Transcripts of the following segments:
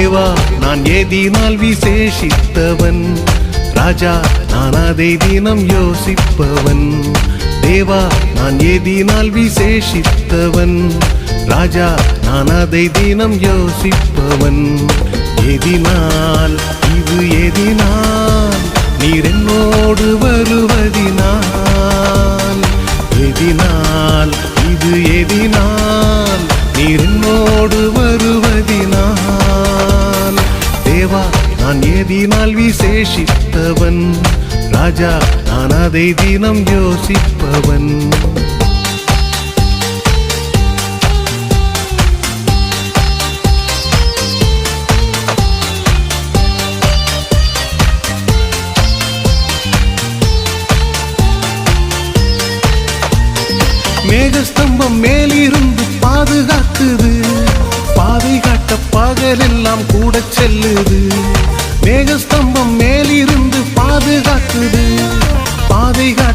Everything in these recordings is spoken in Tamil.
தேவா நான் ஏதினால் விசேஷித்தவன். ராஜா நான் அதை தினம் யோசிப்பவன். தேவா நான் ஏதினால் விசேஷித்தவன். ராஜா நான் அதை தினம் யோசிப்பவன். எதினால் இது எதினால் நீர் என்னோடு வருவதினால். எதினால் இது எதினால் நீர் என்னோடு நான் விசேஷித்தவன். ராஜா நான் அதை தினம் யோசிப்பவன்.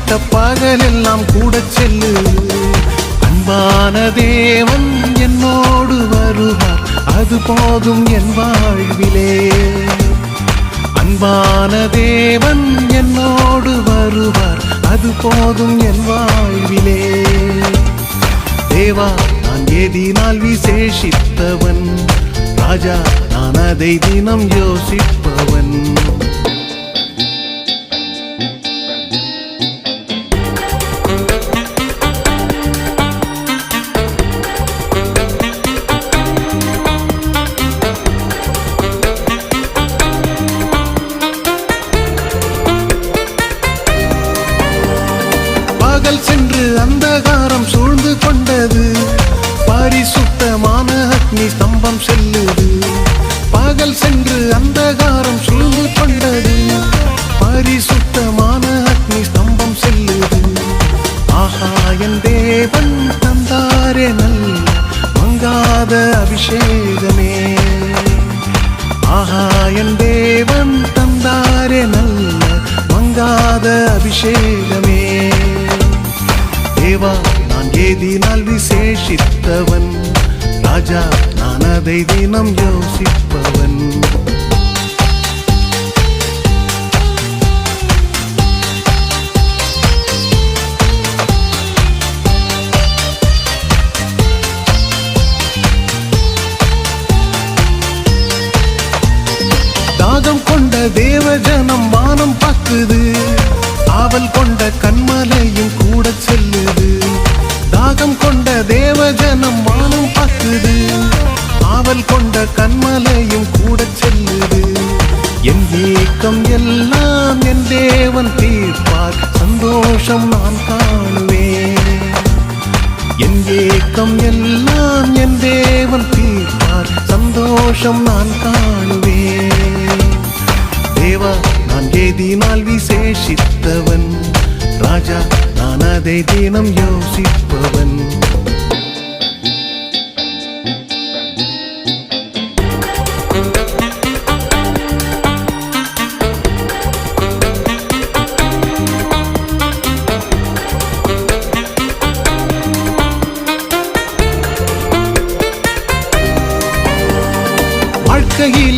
பட்ட பகலெல்லாம் கூட செல்லு. அன்பான தேவன் என்னோடு வருவார். அது போதும் என் வாழ்விலே. அன்பான தேவன் என்னோடு வருவார். அது போதும் என் வாழ்விலே. தேவா நான் ஏதினால் விசேஷித்தவன். ராஜா நான் அதை தினம் யோசிப்பவன். பரிசுத்தமான அக்னி ஸ்தம்பம் செல்லுது. பகல் சென்று அந்தகாரம் சூழ்ந்து கொண்டது. பரிசுத்தமான அக்னி ஸ்தம்பம் செல்லுது. ஆஹா என் தேவன் தந்தாரே நல்ல மங்காத அபிஷேகமே. ஆஹா என் தேவன் தந்தாரே நல்ல மங்காத அபிஷேகமே. தேவா நான் ஏதினால் விசே விசேஷித்தவன் ராஜா நான் அதை தினம் யோசிப்பவன். வானம் பார்க்குது ஆவல் கொண்ட கண்மலையும் கூட செல்லுது. என் ஏக்கம் எல்லாம் என் தேவன் தீர்ப்பார். சந்தோஷம் நான் காணுவேன். என் ஏக்கம் எல்லாம் என் தேவன் தீர்ப்பார். சந்தோஷம் நான் காணுவேன். தேவா நான் ஏதினால் விசேஷித்தவன். ராஜா நான் அதை தினம் யோசிப்பவன்.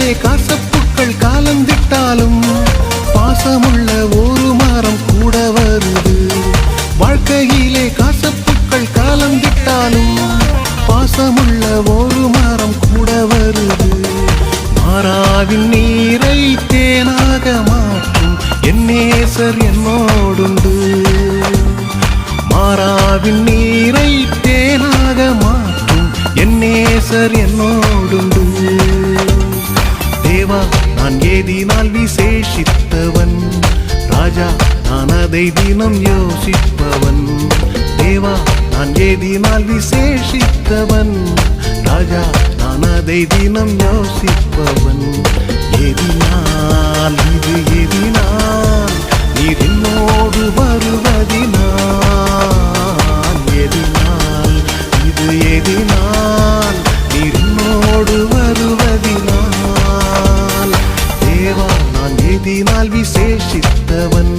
வாழ்க்கையிலே காசப்புக்கள் காலந்திட்டாலும் பாசமுள்ள ஒரு மரம் கூட வருது. வாழ்க்கையிலே காசப்புக்கள் காலந்திட்டாலும் பாசமுள்ள ஒரு மரம் கூட வருது. மாறாவின் நீரை தேனாக மாற்றும் என் நேசர் என்னோடுண்டு. நான் ஏதினால் விசேஷித்தவன். ராஜா நான் அதை தினம் யோசிப்பவன். தேவா நான் ஏதினால் விசேஷித்தவன். ராஜா நான் அதை தினம் யோசிப்பவன். எதினால் இது எதினால் நீர் என்னோடு வருவதினால் நான் விசேஷித்தவன்.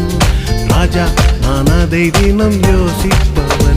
ராஜா நான் அதை தினம் யோசிப்பவன்.